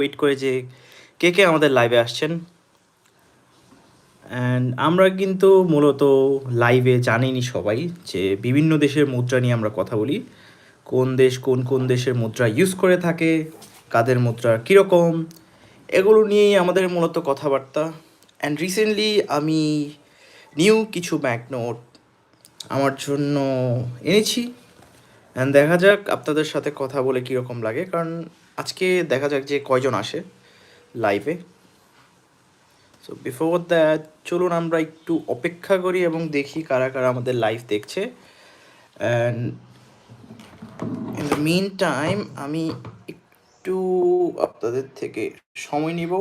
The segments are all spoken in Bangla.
ওয়েট করে যে কে কে আমাদের লাইভে আসছেন। অ্যান্ড আমরা কিন্তু মূলত লাইভে জানিনি সবাই যে বিভিন্ন দেশের মুদ্রা নিয়ে আমরা কথা বলি। কোন দেশ কোন কোন দেশের মুদ্রা ইউজ করে থাকে, কাদের মুদ্রা কীরকম, এগুলো নিয়েই আমাদের মূলত কথাবার্তা। অ্যান্ড রিসেন্টলি আমি নিউ কিছু ব্যাংক নোট আমার জন্য এনেছি। অ্যান্ড দেখা যাক আপনাদের সাথে কথা বলে কীরকম লাগে, কারণ আজকে দেখা যাক যে কয়জন আসে লাইভে সো বিফোর দ্যাট চলুন আমরা একটু অপেক্ষা করি এবং দেখি কারা কারা আমাদের লাইভ দেখছে। অ্যান্ড দ্য মিন টাইম আমি একটু আপনাদের থেকে সময় নিব।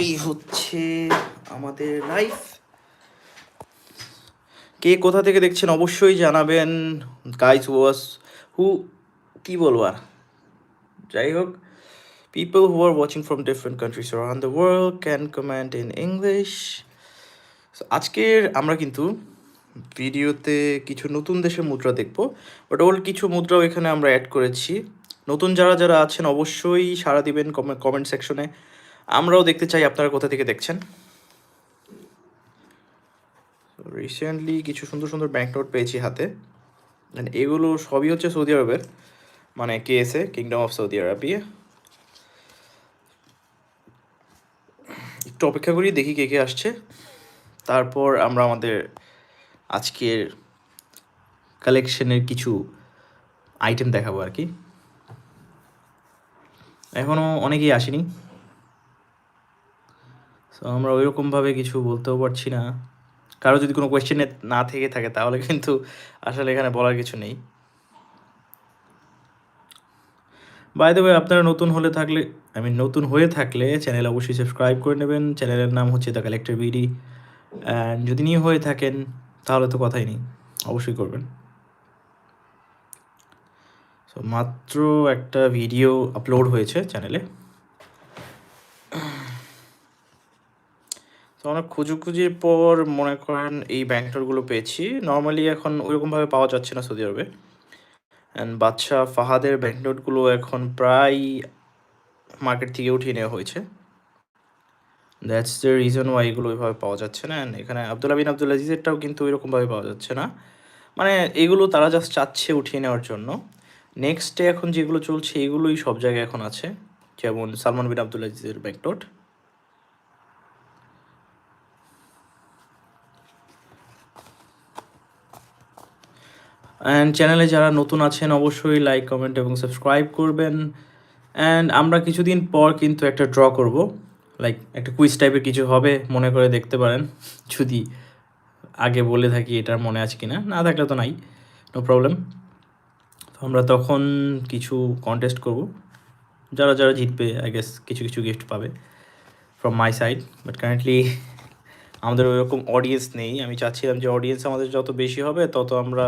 এই হচ্ছে আমাদের লাইফ কে কোথা থেকে দেখছেন অবশ্যই জানাবেন। গাইস ওয়াস হু কি বলব আর? যাই হোক people who are watching from different countries around the world can comment in English আজকের আমরা কিন্তু ভিডিওতে কিছু নতুন দেশের মুদ্রা দেখব। বাট ওল্ড কিছু মুদ্রাও এখানে আমরা অ্যাড করেছি। নতুন যারা যারা আছেন অবশ্যই সাড়া দিবেন কমেন্ট সেকশনে আমরাও দেখতে চাই আপনারা কোথা থেকে দেখছেন। রিসেন্টলি কিছু সুন্দর সুন্দর ব্যাংক নোট পেয়েছি হাতে। And এগুলো সবই হচ্ছে সৌদি আরবের মানে KSA kingdom of Saudi Arabia একটু অপেক্ষা করি, দেখি কে কে আসছে। তারপর আমরা আমাদের আজকের কালেকশনের কিছু আইটেম দেখাবো আর কি। এখনও অনেকেই আসেনি। সো আমরা ওইরকমভাবে কিছু বলতেও পারছি না। কারও যদি কোনো কোয়েশ্চেন না থেকে থাকে, তাহলে কিন্তু আসলে এখানে বলার কিছু নেই। বাই দ্য ওয়ে আপনারা নতুন হলে থাকলে আই মিন নতুন হয়ে থাকলে চ্যানেল অবশ্যই সাবস্ক্রাইব করে নেবেন। চ্যানেলের নাম হচ্ছে দ্য কালেক্টর বিডি অ্যান্ড যদি নিয়ে হয়ে থাকেন, তাহলে তো কথাই নেই। অবশ্যই করবেন। সো মাত্র একটা ভিডিও আপলোড হয়েছে চ্যানেলে তো অনেক খুঁজুখুঁজির পর মনে করেন এই ব্যাংকটারগুলো পেয়েছি। নর্মালি এখন ওইরকমভাবে পাওয়া যাচ্ছে না সৌদি আরবে অ্যান্ড বাদশাহ ফাহাদের ব্যাংক নোটগুলো এখন প্রায় মার্কেট থেকে উঠিয়ে নেওয়া হয়েছে। দ্যাটস দ্য রিজন ওয়াই এগুলো ওইভাবে পাওয়া যাচ্ছে না। অ্যান্ড এখানে আবদুল্লা বিন আবদুল আজিজেরটাও কিন্তু ওইরকমভাবে পাওয়া যাচ্ছে না। মানে এগুলো তারা জাস্ট চাচ্ছে উঠিয়ে নেওয়ার জন্য। নেক্সটে এখন যেগুলো চলছে, এগুলোই সব জায়গায় এখন আছে। যেমন সালমান বিন আবদুল আজিজের ব্যাংক নোট অ্যান্ড চ্যানেলে যারা নতুন আছেন, অবশ্যই লাইক কমেন্ট এবং সাবস্ক্রাইব করবেন। অ্যান্ড আমরা কিছুদিন পর কিন্তু একটা ড্র করব। লাইক একটা কুইজ টাইপের কিছু হবে, মনে করে দেখতে পারেন। যদি আগে বলে থাকি এটার মনে আছে কিনা। না থাকলে তো নাই নো প্রবলেম তো আমরা তখন কিছু কন্টেস্ট করব। যারা যারা জিতবে আই গেস কিছু কিছু গিফট পাবে from my side but currently আমাদের ওইরকম অডিয়েন্স নেই। আমি চাচ্ছিলাম যে অডিয়েন্স আমাদের যত বেশি হবে, তত আমরা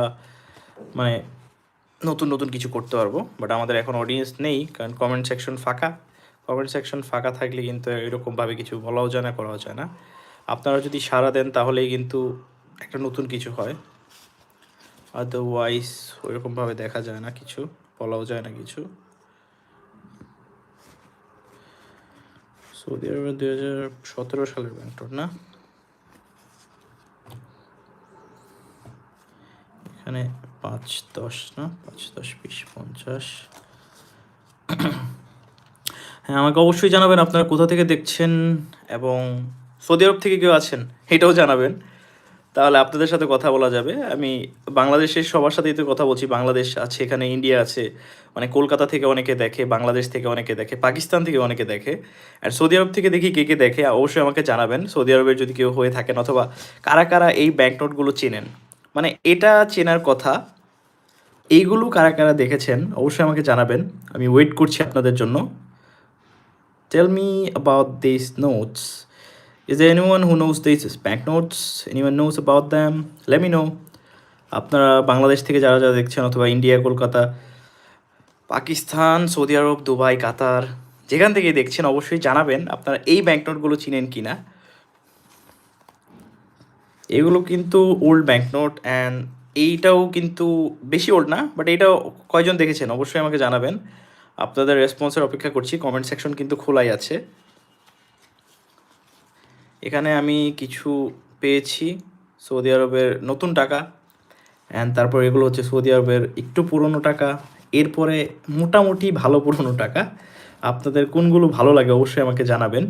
মানে নতুন নতুন কিছু করতে পারব বাট আমাদের এখন অডিয়েন্স নেই, কারণ কমেন্ট সেকশন ফাঁকা। কমেন্ট সেকশন ফাঁকা থাকলে কিন্তু এরকমভাবে কিছু বলাও যায় না, করাও যায় না। আপনারা যদি সাড়া দেন, তাহলেই কিন্তু একটা নতুন কিছু হয়। আদারওয়াইজ ওইরকমভাবে দেখা যায় না কিছু, বলাও যায় না কিছু। সৌদি আরবের দুই হাজার সতেরো সালের ব্যাংকটোর না? এখানে পাঁচ দশ, না? পাঁচ দশ, বিশ, পঞ্চাশ। হ্যাঁ আমাকে অবশ্যই জানাবেন আপনারা কোথা থেকে দেখছেন এবং সৌদি আরব থেকে কেউ আছেন এটাও জানাবেন। তাহলে আপনাদের সাথে কথা বলা যাবে। আমি বাংলাদেশের সবার সাথেই তো কথা বলছি, বাংলাদেশ আছে, এখানে ইন্ডিয়া আছে। মানে কলকাতা থেকে অনেকে দেখে, বাংলাদেশ থেকে অনেকে দেখে, পাকিস্তান থেকে অনেকে দেখে। আর সৌদি আরব থেকে দেখি কে কে দেখে, অবশ্যই আমাকে জানাবেন। সৌদি আরবের যদি কেউ হয়ে থাকেন অথবা কারা কারা এই ব্যাংক নোটগুলো চেনেন। মানে এটা চেনার কথা। এইগুলো কারা কারা দেখেছেন অবশ্যই আমাকে জানাবেন। আমি ওয়েট করছি আপনাদের জন্য। Tell me about this notes is there anyone who knows these bank notes? Anyone knows about them? Let me know আপনারা বাংলাদেশ থেকে যারা যারা দেখছেন অথবা India, Kolkata, Pakistan, Saudi Arab, Dubai, Qatar, যেখান থেকে দেখছেন অবশ্যই জানাবেন আপনারা এই ব্যাঙ্ক নোটগুলো চিনেন কি না এগুলো কিন্তু ওল্ড ব্যাংক নোট অ্যান্ড এইটাও কিন্তু বেশি ওল্ড না বাট এইটাও কয়জন দেখেছেন? অবশ্যই আমাকে জানাবেন। আপনাদের রেসপন্সের অপেক্ষা করছি কমেন্ট সেকশন কিন্তু খোলাই আছে। এখানে আমি কিছু পেয়েছি, সৌদি আরবের নতুন টাকা অ্যান্ড তারপর এগুলো হচ্ছে সৌদি আরবের একটু পুরনো টাকা, এরপরে মোটামুটি ভালো পুরনো টাকা। আপনাদের কোনগুলো ভালো লাগে অবশ্যই আমাকে জানাবেন।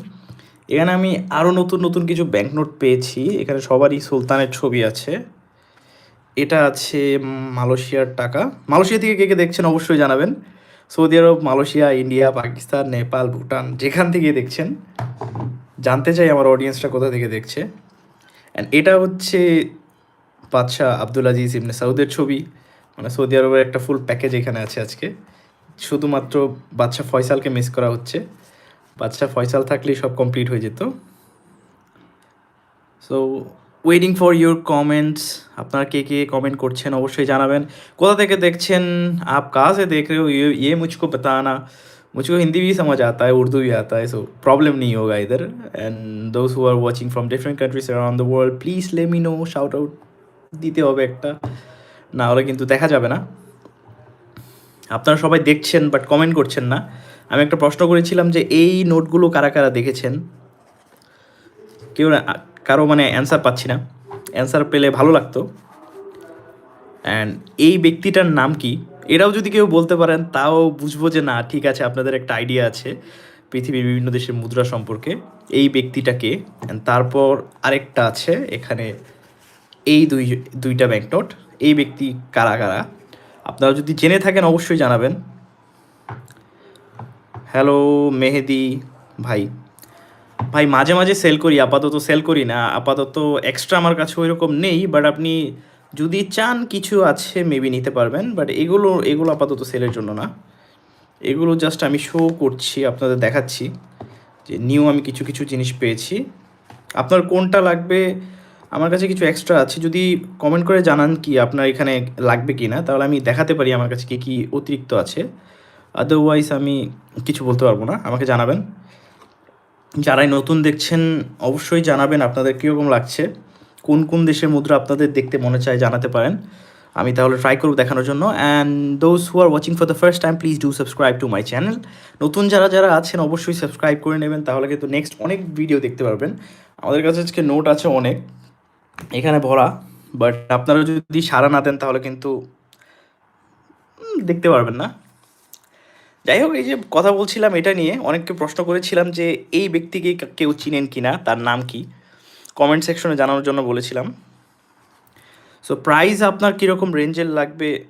এখানে আমি আরও নতুন নতুন কিছু ব্যাংক নোট পেয়েছি। এখানে সবারই সুলতানের ছবি আছে। এটা আছে মালয়েশিয়ার টাকা। মালয়েশিয়া থেকে কে কে দেখছেন অবশ্যই জানাবেন। Saudi Arab, Malaysia, India, Pakistan, Nepal, Bhutan, যেখান থেকে দেখছেন। জানতে চাই আমার অডিয়েন্সটা কোথা থেকে দেখছে। অ্যান্ড এটা হচ্ছে বাদশাহ আব্দুল আজিজ ইবনে সাউদের ছবি। মানে সৌদি আরবের একটা ফুল প্যাকেজ এখানে আছে আজকে। শুধুমাত্র বাদশাহ ফয়সালকে মিস করা হচ্ছে। বাদশাহ ফয়সাল থাকলেই সব কমপ্লিট হয়ে যেত so waiting for your comments আপনারা কে কে কমেন্ট করছেন অবশ্যই জানাবেন কোথা থেকে দেখছেন आप कहाँ से देख रहे हो ये ये मुझको बताना मुझको हिंदी भी समझ आता है उर्दू भी आता है सो प्रॉब्लम नहीं होगा इधर and those who are watching from different countries around the world please let me know shout out দিতে হবে একটা না হলে কিন্তু দেখা যাবে না আপনারা সবাই দেখছেন বাট কমেন্ট করছেন না আমি একটা প্রশ্ন করেছিলাম যে এই নোটগুলো কারা কারা দেখেছেন? কেউ কারও মানে অ্যান্সার পাচ্ছি না। অ্যান্সার পেলে ভালো লাগতো। অ্যান্ড এই ব্যক্তিটার নাম কি? এরাও যদি কেউ বলতে পারেন, তাও বুঝব যে না, ঠিক আছে, আপনাদের একটা আইডিয়া আছে পৃথিবীর বিভিন্ন দেশের মুদ্রা সম্পর্কে। এই ব্যক্তিটাকে তারপর আরেকটা আছে, এখানে এই দুই, দুইটা ব্যাংকনোট এই ব্যক্তি কারা কারা? আপনারা যদি জেনে থাকেন, অবশ্যই জানাবেন। হ্যালো মেহেদি। ভাই ভাই, মাঝে মাঝে সেল করি, আপাতত সেল করি না। আপাতত এক্সট্রা আমার কাছে ওই রকম নেই বাট আপনি যদি চান কিছু আছে মেবি নিতে পারবেন বাট এগুলো এগুলো আপাতত সেলের জন্য না। এগুলো জাস্ট আমি শো করছি, আপনাদের দেখাচ্ছি, যে নিউ আমি কিছু কিছু জিনিস পেয়েছি। আপনার কোনটা লাগবে? আমার কাছে কিছু এক্সট্রা আছে। যদি কমেন্ট করে জানান কি আপনার এখানে লাগবে কি না তাহলে আমি দেখাতে পারি আমার কাছে কী কী অতিরিক্ত আছে। আদারওয়াইজ আমি কিছু বলতে পারব না। আমাকে জানাবেন। যারাই নতুন দেখছেন, অবশ্যই জানাবেন আপনাদের কীরকম লাগছে। কোন কোন দেশের মুদ্রা আপনাদের দেখতে মনে চায় জানাতে পারেন। আমি তাহলে ট্রাই করব দেখানোর জন্য। And those who are watching for the first time please do subscribe to my channel নতুন যারা যারা আছেন, অবশ্যই সাবস্ক্রাইব করে নেবেন। তাহলে কিন্তু নেক্সট অনেক ভিডিও দেখতে পারবেন। আমাদের কাছে আজকে নোট আছে অনেক। এখানে ভরা। বাট আপনারা যদি সাড়া না দেন, তাহলে কিন্তু দেখতে পারবেন না। যাই হোক, এই যে কথা বলছিলাম এটা নিয়ে, অনেককে প্রশ্ন করেছিলাম যে এই ব্যক্তিকে কেউ চিনেন কি না তার নাম কি? কমেন্ট সেকশনে জানানোর জন্য বলেছিলাম। সো প্রাইস আপনার কীরকম রেঞ্জের লাগবে?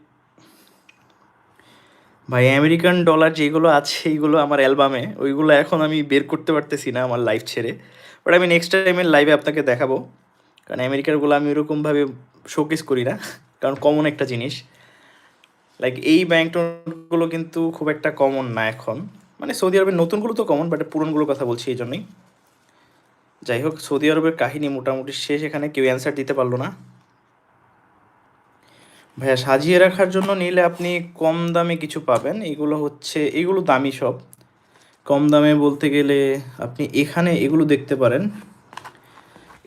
ভাই আমেরিকান ডলার যেগুলো আছে, এইগুলো আমার অ্যালবামে ওইগুলো এখন আমি বের করতে পারতেছি না আমার লাইভ ছেড়ে। বাট আমি নেক্সট টাইমের লাইভে আপনাকে দেখাবো। কারণ আমেরিকারগুলো আমি ওরকমভাবে শোকেস করি না। কারণ কমন একটা জিনিস। লাইক এই ব্যাংক নোটগুলো কিন্তু খুব একটা কমন না এখন। মানে সৌদি আরবের নতুনগুলো তো কমন বাট পুরনগুলোর কথা বলছি এই জন্যই। যাই হোক, সৌদি আরবের কাহিনী মোটামুটি শেষ, এখানে কেউ অ্যান্সার দিতে পারল না। ভাইয়া, সাজিয়ে রাখার জন্য নিলে আপনি কম দামে কিছু পাবেন। এগুলো হচ্ছে, এগুলো দামি সব। কম দামে বলতে গেলে আপনি এখানে এগুলো দেখতে পারেন।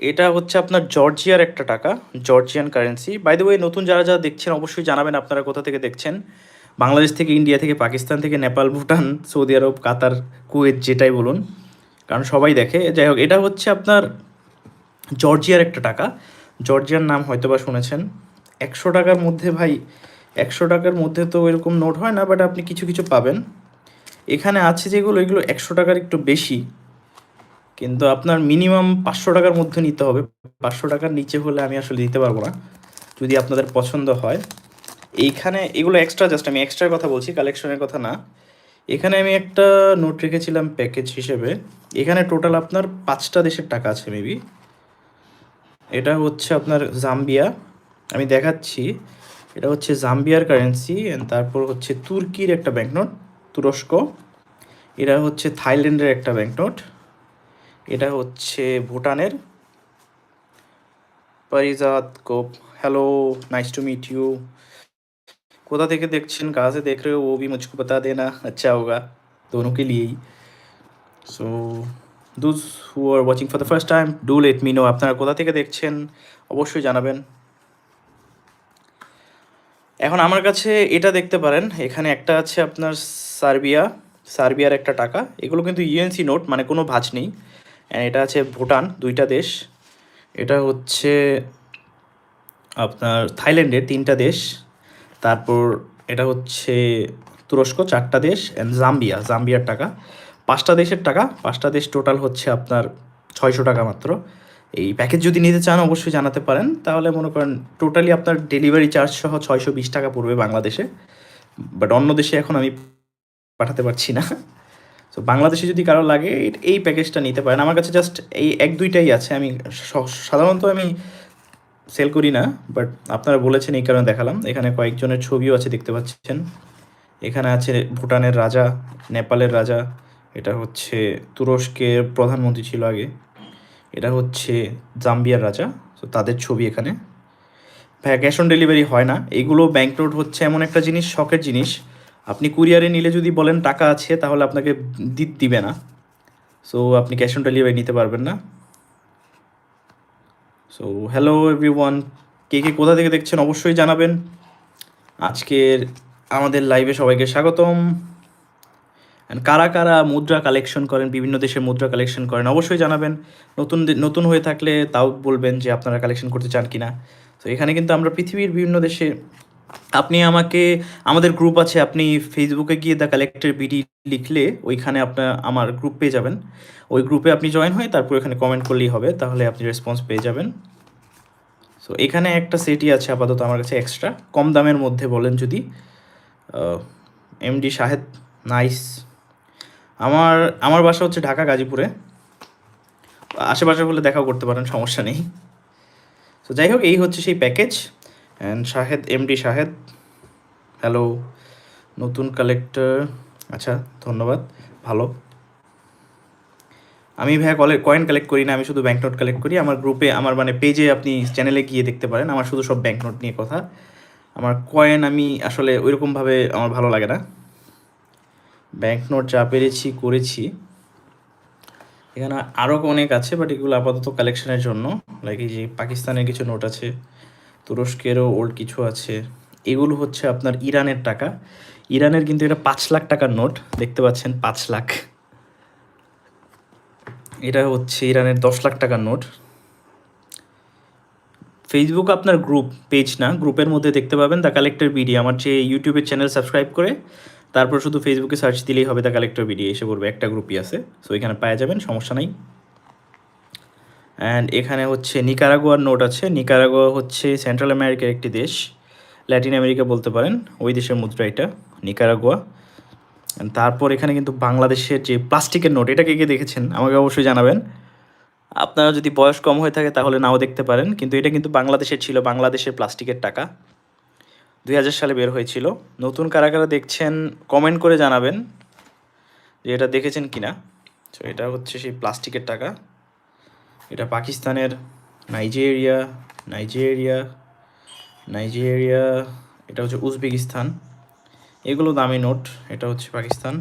এটা হচ্ছে আপনার জর্জিয়ার একটা টাকা Georgian currency by the way নতুন যারা যারা দেখছেন, অবশ্যই জানাবেন আপনারা কোথা থেকে দেখছেন। বাংলাদেশ থেকে ইন্ডিয়া থেকে পাকিস্তান থেকে Nepal Bhutan Saudi Arab Qatar Kuwait যেটাই বলুন। কারণ সবাই দেখে। যাই হোক, এটা হচ্ছে আপনার জর্জিয়ার একটা টাকা। জর্জিয়ার নাম হয়তো বা শুনেছেন। একশো টাকার মধ্যে ভাই, একশো টাকার মধ্যে তো এরকম নোট হয় না বাট আপনি কিছু কিছু পাবেন। এখানে আছে যেগুলো, এগুলো একশো টাকার একটু বেশি। কিন্তু আপনার মিনিমাম পাঁচশো টাকার মধ্যে নিতে হবে। পাঁচশো টাকার নিচে হলে আমি আসলে দিতে পারব না, যদি আপনাদের পছন্দ হয়। এইখানে এগুলো এক্সট্রা জাস্ট আমি এক্সট্রার কথা বলছি কালেকশনের কথা না। এখানে আমি একটা নোট রেখেছিলাম প্যাকেজ হিসেবে। এখানে টোটাল আপনার পাঁচটা দেশের টাকা আছে মেবি এটা হচ্ছে আপনার জাম্বিয়া আমি দেখাচ্ছি। এটা হচ্ছে জাম্বিয়ার কারেন্সি তারপর হচ্ছে তুর্কির একটা ব্যাংকনোট তুরস্ক। এটা হচ্ছে থাইল্যান্ডের একটা ব্যাংকনোট এটা হচ্ছে ভুটানের परिजात कोप hello nice to meet you कोथा থেকে দেখছেন कहाँ से देख रहे हो वो भी मुझको बता देना अच्छा होगा दोनों के लिए ही so those who are watching for the first time do let me know আপনারা কোথা থেকে দেখছেন অবশ্যই জানাবেন এখন আমার কাছে এটা দেখতে পারেন এখানে একটা আছে আপনার সার্বিয়া সার্বিয়ার একটা টাকা এগুলো কিন্তু ইউএনসি নোট মানে কোনো ভাঁজ নেই And এটা আছে ভুটান, দুইটা দেশ। এটা হচ্ছে আপনার থাইল্যান্ডের তিনটা দেশ। তারপর এটা হচ্ছে তুরস্ক, চারটা দেশ অ্যান্ড জাম্বিয়া, জাম্বিয়ার টাকা। পাঁচটা দেশের টাকা, পাঁচটা দেশ টোটাল হচ্ছে আপনার ছয়শো টাকা মাত্র। এই প্যাকেজ যদি নিতে চান, অবশ্যই জানাতে পারেন। তাহলে মনে করেন টোটালি আপনার ডেলিভারি চার্জ সহ ছয়শো বিশ টাকা পড়বে বাংলাদেশে। বাট অন্য দেশে এখন আমি পাঠাতে পারছি না। তো বাংলাদেশে যদি কারও লাগে, এই- প্যাকেজটা নিতে পারেন। আমার কাছে জাস্ট এই এক, দুইটাই আছে। আমি সাধারণত আমি সেল করি না বাট আপনারা বলেছেন এই কারণে দেখালাম। এখানে কয়েকজনের ছবিও আছে, দেখতে পাচ্ছেন। এখানে আছে ভুটানের রাজা, নেপালের রাজা। এটা হচ্ছে তুরস্কের প্রধানমন্ত্রী ছিল আগে। এটা হচ্ছে জাম্বিয়ার রাজা। তো তাদের ছবি এখানে। ভাইয়া ক্যাশ অন ডেলিভারি হয় না। এগুলো ব্যাংক নোট হচ্ছে এমন একটা জিনিস, শখের জিনিস। আপনি কুরিয়ারে নিলে যদি বলেন টাকা আছে, তাহলে আপনাকে দিবে না। সো আপনি ক্যাশ অন ডেলিভারি নিতে পারবেন না। সো হ্যালো এভরি ওয়ান কে কে কোথা থেকে দেখছেন অবশ্যই জানাবেন। আজকের আমাদের লাইভে সবাইকে স্বাগতম। And কারা কারা মুদ্রা কালেকশন করেন, বিভিন্ন দেশের মুদ্রা কালেকশন করেন, অবশ্যই জানাবেন। নতুন নতুন হয়ে থাকলে তাও বলবেন যে আপনারা কালেকশন করতে চান কিনা। তো এখানে কিন্তু আমরা পৃথিবীর বিভিন্ন দেশে আপনি আমাকে, আমাদের গ্রুপ আছে, আপনি ফেসবুকে গিয়ে দ্য কালেক্টর বিডি লিখলে ওইখানে আপনার, আমার গ্রুপ পেয়ে যাবেন। ওই গ্রুপে আপনি জয়েন হয়ে তারপর এখানে কমেন্ট করলেই হবে, তাহলে আপনি রেসপন্স পেয়ে যাবেন। সো এখানে একটা সেটই আছে আপাতত আমার কাছে এক্সট্রা কম দামের মধ্যে বলেন যদি। এমডি শাহেদ নাইস আমার আমার বাসা হচ্ছে ঢাকা গাজীপুরে। আশেপাশে হলে দেখাও করতে পারেন, সমস্যা নেই। তো যাই হোক, এই হচ্ছে সেই package and Shahed MD Shahed hello নতুন কালেক্টর আচ্ছা ধন্যবাদ, ভালো। আমি ভাইয়া কলে কয়েন কালেক্ট করি না, আমি শুধু ব্যাঙ্ক নোট কালেক্ট করি। আমার গ্রুপে আমার মানে পেজে আপনি চ্যানেলে গিয়ে দেখতে পারেন। আমার শুধু সব ব্যাঙ্ক নোট নিয়ে কথা। আমার কয়েন আমি আসলে ওইরকমভাবে আমার ভালো লাগে না। ব্যাঙ্ক নোট যা পেরেছি, করেছি। এখানে আরও অনেক আছে বাট এগুলো আপাতত কালেকশনের জন্য। লাইক এই যে পাকিস্তানের কিছু নোট আছে। তুরস্কেরও ওল্ড কিছু আছে। এগুলো হচ্ছে আপনার ইরানের টাকা। ইরানের কিন্তু এটা পাঁচ লাখ টাকার নোট, দেখতে পাচ্ছেন পাঁচ লাখ। এটা হচ্ছে ইরানের দশ লাখ টাকার নোট। ফেসবুক আপনার গ্রুপ পেজ না গ্রুপের মধ্যে দেখতে পাবেন দ্য কালেক্টর বিডি আমার যে ইউটিউবের চ্যানেল সাবস্ক্রাইব করে, তারপর শুধু ফেসবুকে সার্চ দিলেই হবে দ্য কালেক্টর বিডি এসে পড়বে, একটা গ্রুপই আছে। সো এখানে পাওয়া যাবেন, সমস্যা নাই। অ্যান্ড এখানে হচ্ছে নিকারাগুয়ার নোট আছে। নিকারাগোয়া হচ্ছে সেন্ট্রাল আমেরিকার একটি দেশ। ল্যাটিন আমেরিকা বলতে পারেন। ওই দেশের মুদ্রা এটা, নিকারাগুয়া। তারপর এখানে কিন্তু বাংলাদেশের যে প্লাস্টিকের নোট এটা কে কে দেখেছেন? আমাকে অবশ্যই জানাবেন। আপনারা যদি বয়স কম হয়ে থাকে তাহলে নাও দেখতে পারেন। কিন্তু এটা কিন্তু বাংলাদেশের ছিল, বাংলাদেশের প্লাস্টিকের টাকা। দুই হাজার সালে বের হয়েছিল। নতুন কারা কারা দেখছেন কমেন্ট করে জানাবেন যে এটা দেখেছেন কিনা। তো এটা হচ্ছে সেই প্লাস্টিকের টাকা। এটা পাকিস্তানের, নাইজেরিয়া নাইজেরিয়া নাইজেরিয়া, এটা হচ্ছে উজবেকিস্তান। এগুলো দামি নোট, এটা হচ্ছে পাকিস্তান।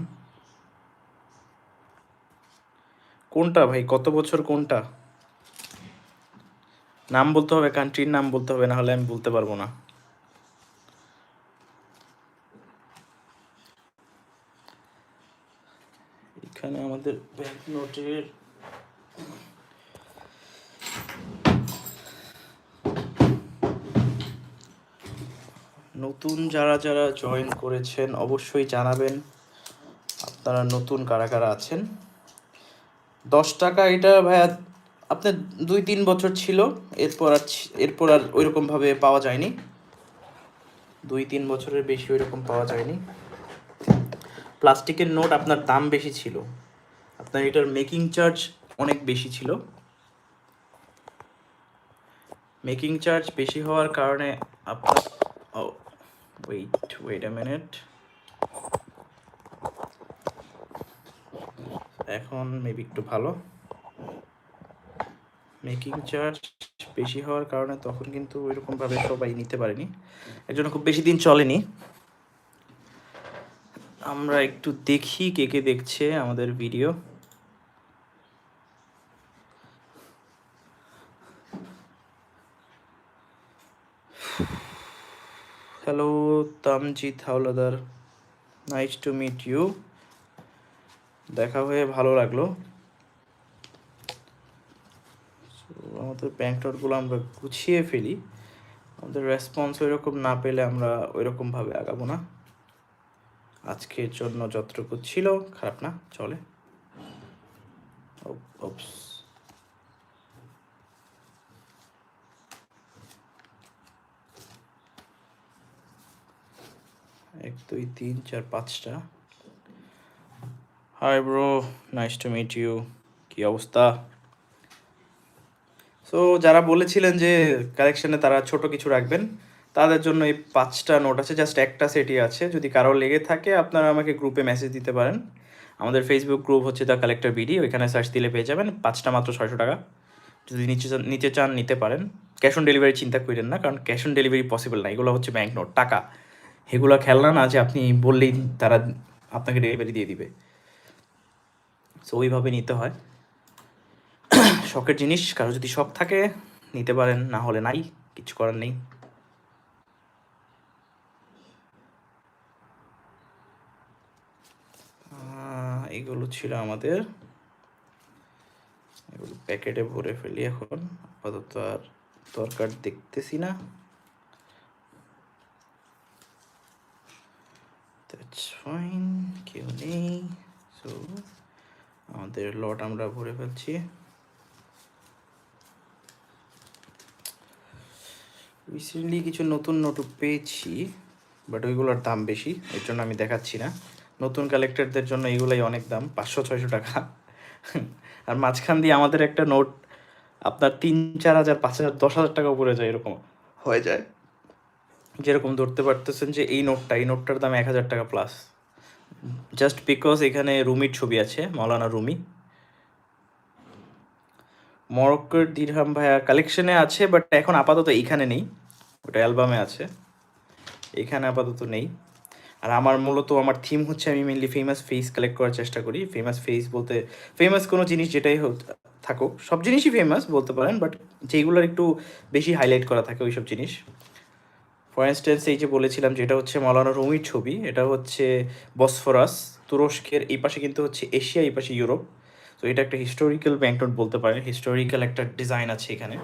কোনটা ভাই? কত বছর কোনটা? নাম বলতে হবে কান্ট্রির নাম বলতে হবে না হলে আমি বলতে পারব না। এখানে আমাদের ব্যাংক নোটের নতুন যারা যারা জয়েন করেছেন অবশ্যই জানাবেন। আপনারা নতুন কারা কারা আছেন? দশ টাকা এটা ভাইয়া আপনার দুই তিন বছর ছিল, এরপর আর এরপর আর ওইরকমভাবে পাওয়া যায়নি। দুই তিন বছরের বেশি ওইরকম পাওয়া যায়নি। প্লাস্টিকের নোট আপনার দাম বেশি ছিল। আপনার এটার মেকিং চার্জ অনেক বেশি ছিল। মেকিং চার্জ বেশি হওয়ার কারণে আপনার ওয়েট ওয়েট আ মিনিট এখন মেবি একটু ভালো। মেকিং চার্জ বেশি হওয়ার কারণে তখন কিন্তু ওইরকমভাবে সবাই নিতে পারেনি। এর জন্য খুব বেশি দিন চলেনি। আমরা একটু দেখি কে কে দেখছে আমাদের video hello Tamjit Howlader nice to meet you দেখা হয়ে ভালো লাগল। আমাদের ব্যাংক নোটগুলো আমরা গুছিয়ে ফেলি। আমাদের রেসপন্স ওইরকম না পেলে আমরা ওইরকমভাবে আগাবো না। আজকের জন্য যতটুকু ছিল, খারাপ না, চলে। এক, দুই, তিন, চার, পাঁচটা। Hi bro nice to meet you কি অবস্থা? সো যারা বলেছিলেন যে কালেকশনে তারা ছোট কিছু রাখবেন, তাদের জন্য এই পাঁচটা নোট আছে জাস্ট একটা সেটই আছে। যদি কারও লেগে থাকে, আপনারা আমাকে গ্রুপে মেসেজ দিতে পারেন। আমাদের ফেসবুক গ্রুপ হচ্ছে দ্য কালেক্টর বিডি ওইখানে সার্চ দিলে পেয়ে যাবেন। পাঁচটা মাত্র ছয়শো টাকা। যদি নিচে নিতে চান, নিতে পারেন। ক্যাশ অন ডেলিভারি চিন্তা করেন না, কারণ ক্যাশ অন ডেলিভারি পসিবল না। এগুলো হচ্ছে ব্যাংক নোট টাকা। এগুলো খেলনা না যে আপনি বললেই তারা আপনাকে ডেলিভারি দিয়ে দিবে। সো ওইভাবে নিতে হয়। শখের জিনিস, কারও যদি শখ থাকে, নিতে পারেন, না হলে নাই, কিছু করার নেই। এগুলো ছিল আমাদের। প্যাকেটে ভরে ফেলি এখন। আপাতত আর দরকার দেখতেছি না। দ্যাটস ফাইন কেউ নেই। সো আমাদের লট আমরা ভরে ফেলছি। রিসেন্টলি কিছু নতুন নোট পেয়েছি বাট ওইগুলোর দাম বেশি, এর জন্য আমি দেখাচ্ছি না। নতুন কালেক্টরদের জন্য এগুলাই অনেক দাম, পাঁচশো, ছয়শো টাকা। আর মাঝখান দিয়ে আমাদের একটা নোট আপনার তিন, চার হাজার, পাঁচ হাজার, দশ হাজার টাকা উপরে যায় এরকম। হয়ে যায়। যেরকম ধরতে পারতেছেন যে এই নোটটা, এই নোটটার দাম এক হাজার টাকা প্লাস জাস্ট বিকজ এখানে রুমির ছবি আছে, মৌলানা রুমি। মরক্কোর দিরহাম ভাইয়া কালেকশনে আছে বাট এখন আপাতত এইখানে নেই। ওটা অ্যালবামে আছে। এখানে আপাতত নেই। আর আমার মূলত আমার থিম হচ্ছে আমি মেনলি ফেমাস ফেস কালেক্ট করার চেষ্টা করি। ফেমাস ফেস বলতে ফেমাস কোনো জিনিস যেটাই হোক, থাকুক। সব জিনিসই ফেমাস বলতে পারেন বাট যেগুলোর একটু বেশি হাইলাইট করা থাকে ওইসব জিনিস। ফর ইনস্টেন্স এই যে বলেছিলাম যে এটা হচ্ছে মৌলানা রুমির ছবি, এটা হচ্ছে বসফরাস তুরস্কের এই পাশে কিন্তু হচ্ছে এশিয়া, এই পাশে ইউরোপ। তো এটা একটা হিস্টোরিক্যাল ব্যাংকনোট বলতে পারেন হিস্টোরিক্যাল একটা ডিজাইন আছে এখানে।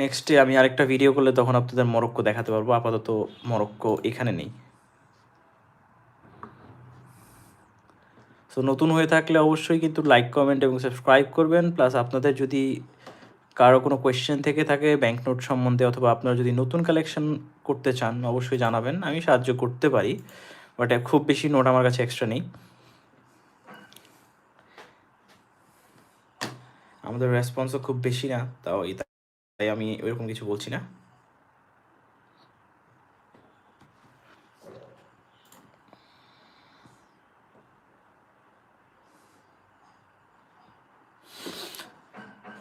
নেক্সটে আমি আরেকটা ভিডিও করলে তখন আপনাদের মরক্কো দেখাতে পারব, আপাতত মরক্কো এখানে নেই। তো নতুন হয়ে থাকলে অবশ্যই কিন্তু লাইক কমেন্ট এবং সাবস্ক্রাইব করবেন প্লাস আপনাদের যদি কারও কোনো কোয়েশ্চেন থেকে থাকে ব্যাংক নোট সম্বন্ধে অথবা আপনারা যদি নতুন কালেকশন করতে চান অবশ্যই জানাবেন। আমি সাহায্য করতে পারি বাট খুব বেশি নোট আমার কাছে এক্সট্রা নেই। আমাদের রেসপন্সও খুব বেশি না তাও তাই আমি ওইরকম কিছু বলছি না।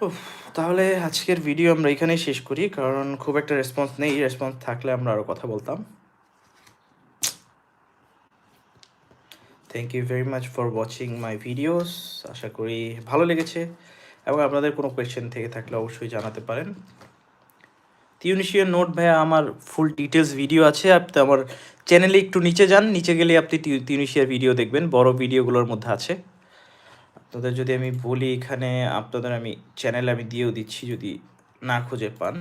উফ, তাহলে আজকের ভিডিও আমরা এখানেই শেষ করি, কারণ খুব একটা রেসপন্স নেই। রেসপন্স থাকলে আমরা আরও কথা বলতাম। Thank you very much for watching my videos আশা করি ভালো লেগেছে। এবং আপনাদের কোনো কোয়েশ্চেন থেকে থাকলে অবশ্যই জানাতে পারেন। টিউনিশিয়ার নোট ভাইয়া, আমার ফুল ডিটেলস ভিডিও আছে। আপনি আমার চ্যানেলে একটু নিচে যান। নিচে গেলে আপনি টিউ- টিউনিশিয়ার ভিডিও দেখবেন। বড় ভিডিওগুলোর মধ্যে আছে। আপনাদের যদি আমি বলি এখানে, আপনাদের আমি চ্যানেলে আমি দিয়েও দিচ্ছি যদি না খুঁজে পান।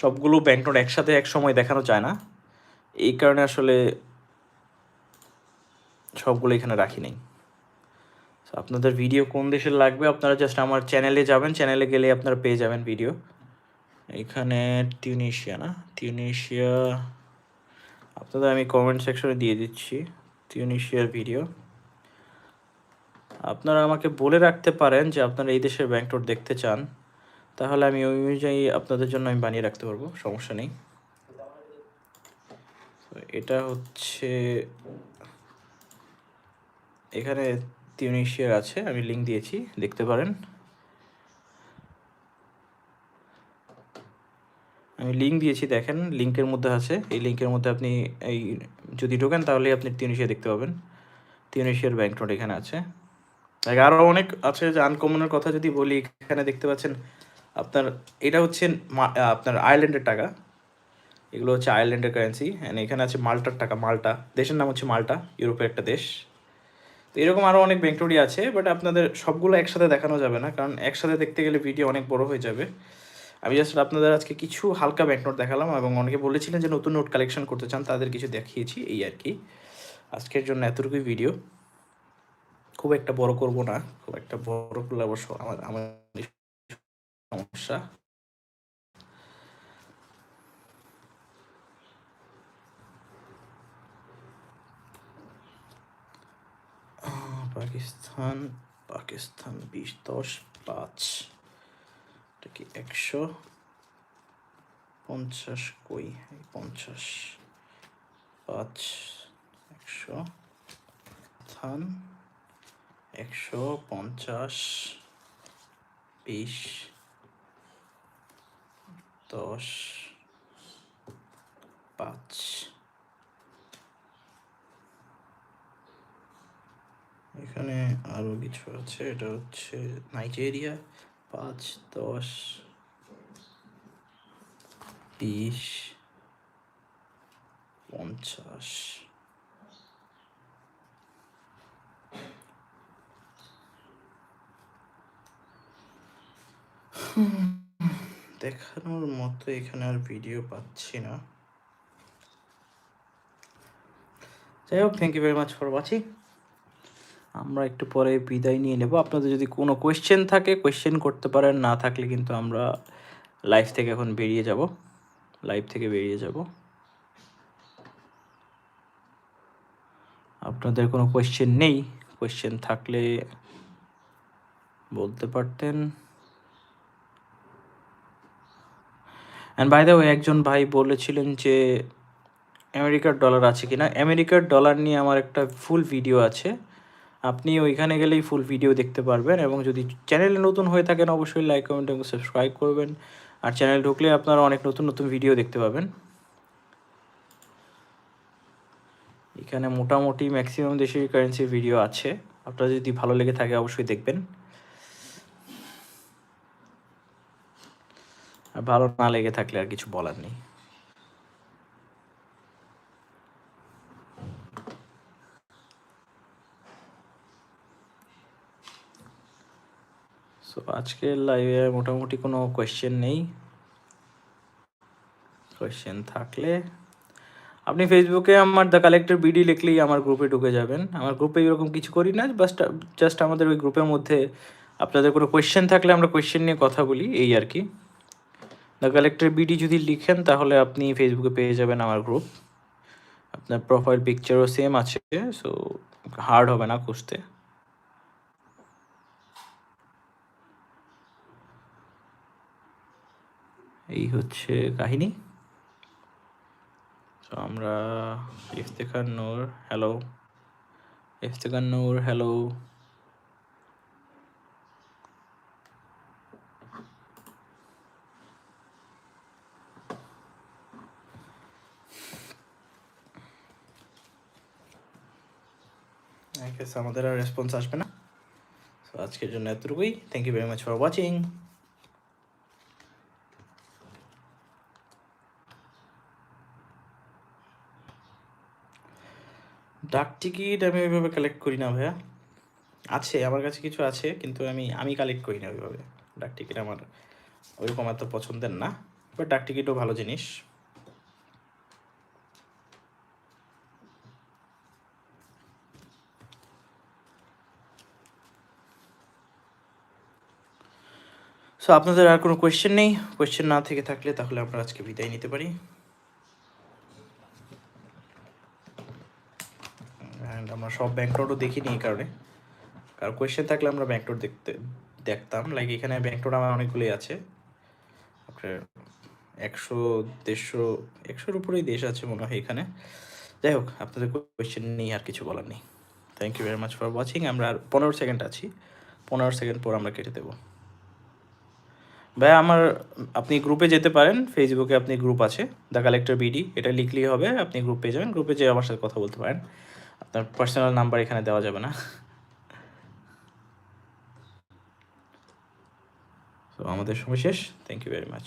সবগুলো ব্যাংক নোট একসাথে এক সময় দেখানো যায় না। এই কারণে আসলে সবগুলো এখানে রাখি নাই। আপনাদের ভিডিও কোন দেশের লাগবে? আপনারা জাস্ট আমার চ্যানেলে যাবেন। চ্যানেলে গেলে আপনারা পেয়ে যাবেন ভিডিও এখানে টিউনিশিয়া না? টিউনিশিয়া আপনাদের আমি কমেন্ট সেকশনে দিয়ে দিচ্ছি। টিউনিশিয়ার ভিডিও আপনারা আমাকে বলে রাখতে পারেন যে আপনারা এই দেশের ব্যাংক নোট দেখতে চান, তাহলে আমি ওই অনুযায়ী আপনাদের জন্য আমি বানিয়ে রাখতে পারব, সমস্যা নেই। এটা হচ্ছে, এখানে তিউনিশিয়ার আছে, আমি লিঙ্ক দিয়েছি, দেখতে পারেন। আমি লিঙ্ক দিয়েছি, দেখেন লিঙ্কের মধ্যে আছে, এই লিঙ্কের মধ্যে আপনি এই, যদি ঢোকেন তাহলে আপনি তিউনিশিয়া দেখতে পাবেন। তিউনিশিয়ার ব্যাংক নোট এখানে আছে। আরও অনেক আছে যে আনকমনের কথা যদি বলি, এখানে দেখতে পাচ্ছেন আপনার, এটা হচ্ছে আপনার আয়ারল্যান্ডের টাকা। এগুলো হচ্ছে আয়ারল্যান্ডের কারেন্সি অ্যান্ড এখানে আছে মাল্টার টাকা, মাল্টা। দেশের নাম হচ্ছে মাল্টা, ইউরোপের একটা দেশ। তো এরকম আরও অনেক ব্যাংকটোরি আছে বাট আপনাদের সবগুলো একসাথে দেখানো যাবে না, কারণ একসাথে দেখতে গেলে ভিডিও অনেক বড় হয়ে যাবে। আমি জাস্ট আপনাদের আজকে কিছু হালকা ব্যাংক নোট দেখালাম, এবং অনেকে বলেছিলেন যে নতুন নোট কালেকশন করতে চান, তাদের কিছু দেখিয়েছি, এই আর কি। আজকের জন্য এতটুকুই ভিডিও খুব একটা বড় করব না, খুব একটা বড় করলে অবশ্য আমার আমার সমস্যা। পাকিস্তান পাকিস্তান বিশ, দশ, পাঁচ, এটা কি একশো? পঞ্চাশ কই? পঞ্চাশ, পাঁচ, একশো। থান একশো পঞ্চাশ, বিশ, দশ, পাঁচ। এখানে আরও কিছু আছে, এটা হচ্ছে নাইজেরিয়া, পাঁচ, দশ, বিশ, পঞ্চাশ। দেখানোর মতো এখানে আর ভিডিও পাচ্ছি না। যাই হোক thank you very much for watching আমরা একটু পরে বিদায় নিয়ে নেব। আপনাদের যদি কোনো কোয়েশ্চেন থাকে কোয়েশ্চেন করতে পারেন, না থাকলে কিন্তু আমরা লাইভ থেকে এখন বেরিয়ে যাব। লাইভ থেকে বেরিয়ে যাব। আপনাদের কোনো কোয়েশ্চেন নেই? কোয়েশ্চেন থাকলে বলতে পারতেন। অ্যান্ড বাই দ্য ওয়ে একজন ভাই বলেছিলেন যে, আমেরিকার ডলার আছে কি না আমেরিকার ডলার নিয়ে আমার একটা ফুল ভিডিও আছে। আপনি ওইখানে গেলেই ফুল ভিডিও দেখতে পারবেন এবং যদি চ্যানেলে নতুন হয়ে থাকেন, অবশ্যই লাইক কমেন্ট এবং সাবস্ক্রাইব করবেন। আর চ্যানেল ঢুকলে আপনারা অনেক নতুন নতুন ভিডিও দেখতে পাবেন। এখানে মোটামুটি ম্যাক্সিমাম দেশের কারেন্সির ভিডিও আছে। আপনার যদি ভালো লেগে থাকে, অবশ্যই দেখবেন। আর ভালো না লেগে থাকলে আর কিছু বলার নেই। সো আজকের লাইভে মোটামুটি কোনো কোয়েশ্চেন নেই। কোয়েশ্চেন থাকলে আপনি ফেসবুকে আমার দ্য কালেক্টর বিডি লিখলেই আমার গ্রুপে ঢুকে যাবেন। আমার গ্রুপে এরকম কিছু করি না বাস জাস্ট আমাদের ওই গ্রুপের মধ্যে আপনাদের কোনো কোয়েশ্চেন থাকলে আমরা কোয়েশ্চেন নিয়ে কথা বলি, এই আর কি। দ্য কালেক্টর বিডি যদি লিখেন, তাহলে আপনি ফেসবুকে পেয়ে যাবেন আমার গ্রুপ আপনার প্রোফাইল পিকচারও সেম আছে সো হার্ড হবে না খুঁজতে। এই হচ্ছে কাহিনী। তো আমরা ইফতেখার নূর হ্যালো ইফতেখার নূর হ্যালো আমাদের আর রেসপন্স আসবে না। তো আজকের জন্য এতটুকুই। Thank you very much for watching ডাক টিকিট আমি ওইভাবে কালেক্ট করি না ভাইয়া। আছে, আমার কাছে কিছু আছে, কিন্তু আমি আমি কালেক্ট করি না ওইভাবে। ডাক টিকিট আমার ওইরকম এত পছন্দের না। বাট ডাক টিকিটও ভালো জিনিস। সো আপনাদের আর কোনো কোয়েশ্চেন নেই? কোয়েশ্চেন না থেকে থাকলে তাহলে আমরা আজকে বিদায় নিতে পারি। অ্যান্ড আমরা সব ব্যাংক নোটও দেখিনি এই কারণে। কারণ কোয়েশ্চেন থাকলে আমরা ব্যাংক নোট দেখতে, দেখতাম। লাইক এখানে ব্যাংক নোট আমার অনেকগুলোই আছে। আপনার একশো, দেড়শো, একশোর উপরেই দেশ আছে মনে হয় এখানে। যাই হোক, আপনাদের কোয়েশ্চেন নেই আর কিছু বলার নেই। Thank you very much for watching আমরা আর পনেরো সেকেন্ড আছি। পনেরো সেকেন্ড পর আমরা কেটে দেবো। ভাই আমার, আপনি গ্রুপে যেতে পারেন ফেসবুকে আপনি গ্রুপ আছে দ্য কালেক্টর বিডি এটা লিখলেই হবে, আপনি গ্রুপ পেয়ে যাবেন গ্রুপে যেয়ে আমার সাথে কথা বলতে পারেন। আপনার পার্সোনাল নাম্বার এখানে দেওয়া যাবে না। তো আমাদের সময় শেষ থ্যাংক ইউ ভেরি মাচ